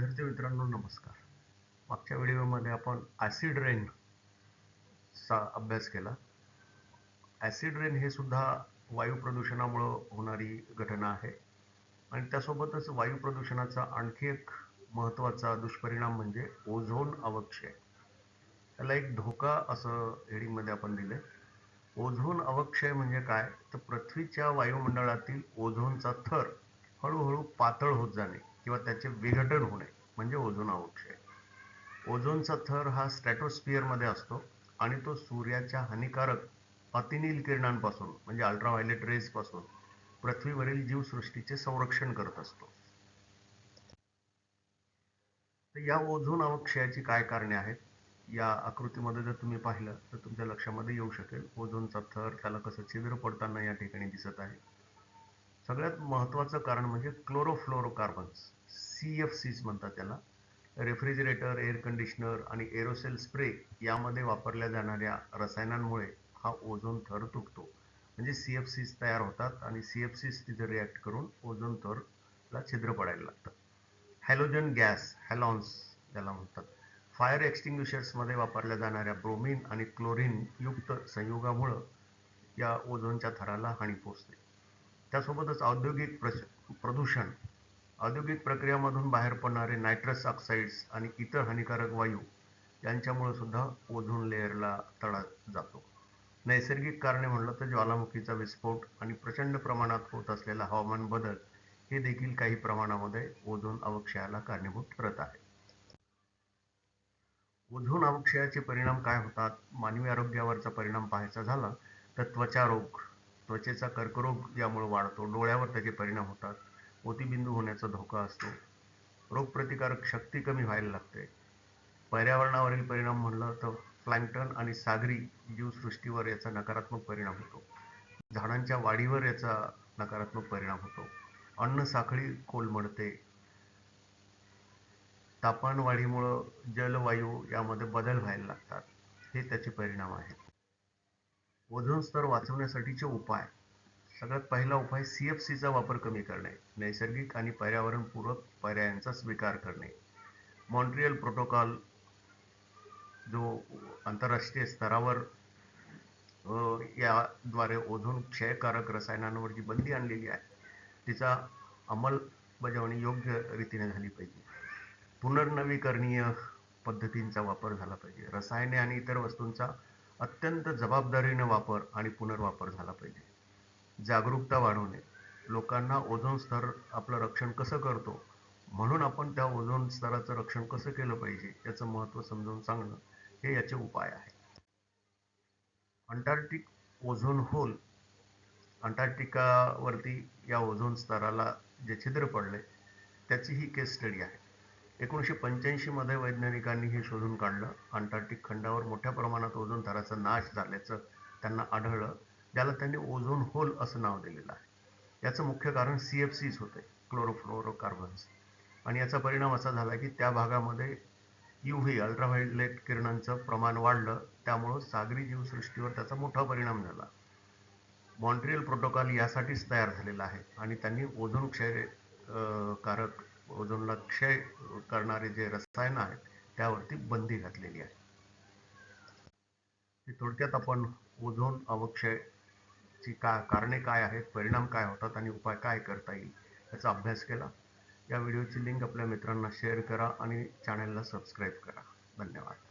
विद्यार्थी मित्रांनो नमस्कार. मागच्या व्हिडिओमध्ये आपण ॲसिड रेन चा अभ्यास केला. ॲसिड रेन हे सुद्धा वायू प्रदूषणामुळं होणारी घटना आहे. आणि त्यासोबतच वायू प्रदूषणाचा आणखी एक महत्त्वाचा दुष्परिणाम म्हणजे ओझोन अवक्षय त्याला एक धोका असं हेडिंगमध्ये आपण दिले ओझोन अवक्षय म्हणजे काय? तर पृथ्वीच्या वायुमंडळातील ओझोनचा थर हळूहळू पातळ होत जाणे. किंवा त्याचे विघटन होणे म्हणजे ओझोन अवक्षय ओझोनचा थर हा स्ट्रॅटोस्फिअरमध्ये असतो आणि तो सूर्याच्या हानिकारक अतिनील किरणांपासून म्हणजे अल्ट्राव्हायलेट रेजपासून पृथ्वीवरील जीवसृष्टीचे संरक्षण करत असतो. तर या ओझोन अवक्षयाची काय कारणे आहेत? या आकृतीमध्ये जर तुम्ही पाहिलं तर तुमच्या लक्षामध्ये येऊ शकेल ओझोनचा थर त्याला कसं छिद्र पडताना या ठिकाणी दिसत आहे. सगळ्यात महत्त्वाचं कारण म्हणजे क्लोरोफ्लोरोकार्बन्स सी एफ सीज म्हणतात त्याला. रेफ्रिजरेटर एअर कंडिशनर आणि एरोसेल स्प्रे यामध्ये वापरल्या जाणाऱ्या रसायनांमुळे हा ओझोन थर तुटतो. म्हणजे सी एफ सीज तयार होतात आणि सी एफ सीज तिथे रिॲक्ट करून ओझोन थरला छिद्र पडायला लागतात हॅलोजन गॅस हॅलॉन्स याला म्हणतात. फायर एक्स्टिंग्विशर्समध्ये वापरल्या जाणाऱ्या ब्रोमिन आणि क्लोरीन युक्त संयोगामुळं या ओझोनच्या थराला हानी पोचते त्यासोबतच औद्योगिक प्र प्रदूषण औद्योगिक प्रक्रियामधून बाहेर पडणारे नायट्रस ऑक्साईड्स आणि इतर हानिकारक वायू यांच्यामुळे सुद्धा ओझोन लेअरला तडा जातो. नैसर्गिक कारणे म्हणलं तर ज्वालामुखीचा विस्फोट आणि प्रचंड प्रमाणात होत असलेला हवामान बदल हे देखील काही प्रमाणामध्ये ओझोन अवक्षयाला कारणीभूत ठरत आहे. ओझोन अवक्षयाचे परिणाम काय होतात? मानवी आरोग्यावरचा परिणाम पाहायचा झाला तर त्वचा रोग त्वचेचा कर्करोग यामुळे वाढतो. डोळ्यावर त्याचे परिणाम होतात. मोतीबिंदू होण्याचा धोका असतो. रोगप्रतिकारक शक्ती कमी व्हायला लागते. पर्यावरणावरील परिणाम म्हणलं तर प्लँक्टन आणि सागरी जीवसृष्टीवर याचा नकारात्मक परिणाम होतो. झाडांच्या वाढीवर याचा नकारात्मक परिणाम होतो. अन्न साखळी कोलमडते. तापमान वाढीमुळं जलवायू यामध्ये बदल व्हायला लागतात. हे त्याचे परिणाम आहेत. ओझोन स्तर वाचवण्यासाठीचे उपाय. सगळ्यात पहिला उपाय सी एफ सीचा वापर कमी करणे नैसर्गिक आणि पर्यावरणपूरक पर्यायांचा स्वीकार करणे. मॉन्ट्रियल प्रोटोकॉल जो आंतरराष्ट्रीय स्तरावर याद्वारे ओझोन क्षयकारक रसायनांवर जी बंदी आणलेली आहे. तिचा अंमलबजावणी योग्य रीतीने झाली पाहिजे. पुनर्नवीकरणीय पद्धतींचा वापर झाला पाहिजे. रसायने आणि इतर वस्तूंचा अत्यंत जबाबदारीनं वापर आणि पुनर्वापर झाला पाहिजे. जागरूकता वाढवणे. लोकांना ओझोन स्तर आपलं रक्षण कसं करतो? म्हणून आपण त्या ओझोन स्तराचं रक्षण कसं केलं पाहिजे? याचं महत्त्व समजावून सांगणं हे याचे उपाय आहेत अंटार्क्टिक ओझोन होल अंटार्क्टिकावरती या ओझोन स्तराला जे छिद्र पडले त्याची ही केस स्टडी आहे. एकोणीसशे पंच्याऐंशीमध्ये वैज्ञानिकांनी हे शोधून काढलं. अंटार्क्टिक खंडावर मोठ्या प्रमाणात ओझोन थराचा नाश झाल्याचं त्यांना आढळलं. ज्याला त्यांनी ओझोन होल असं नाव दिलेलं आहे. याचं मुख्य कारण सी एफ सीज होते क्लोरोफ्लोरोकार्बन्स. आणि याचा परिणाम असा झाला की त्या भागामध्ये यू व्ही अल्ट्राव्हायलेट किरणांचं प्रमाण वाढलं त्यामुळं सागरी जीवसृष्टीवर त्याचा मोठा परिणाम झाला. मॉन्ट्रियल प्रोटोकॉल यासाठीच तयार झालेला आहे आणि त्यांनी ओझोन क्षय कारक ओझोनला क्षय करणारे जे रसायन आहेत त्यावरती बंदी घातलेली आहे. थोडक्यात आपण ओझोन अवक्षय ची का कारणे काय आहेत परिणाम काय होतात आणि उपाय काय करता येईल याचा अभ्यास केला. या व्हिडिओची लिंक आपल्या मित्रांना शेअर करा आणि चॅनलला सबस्क्राईब करा. धन्यवाद.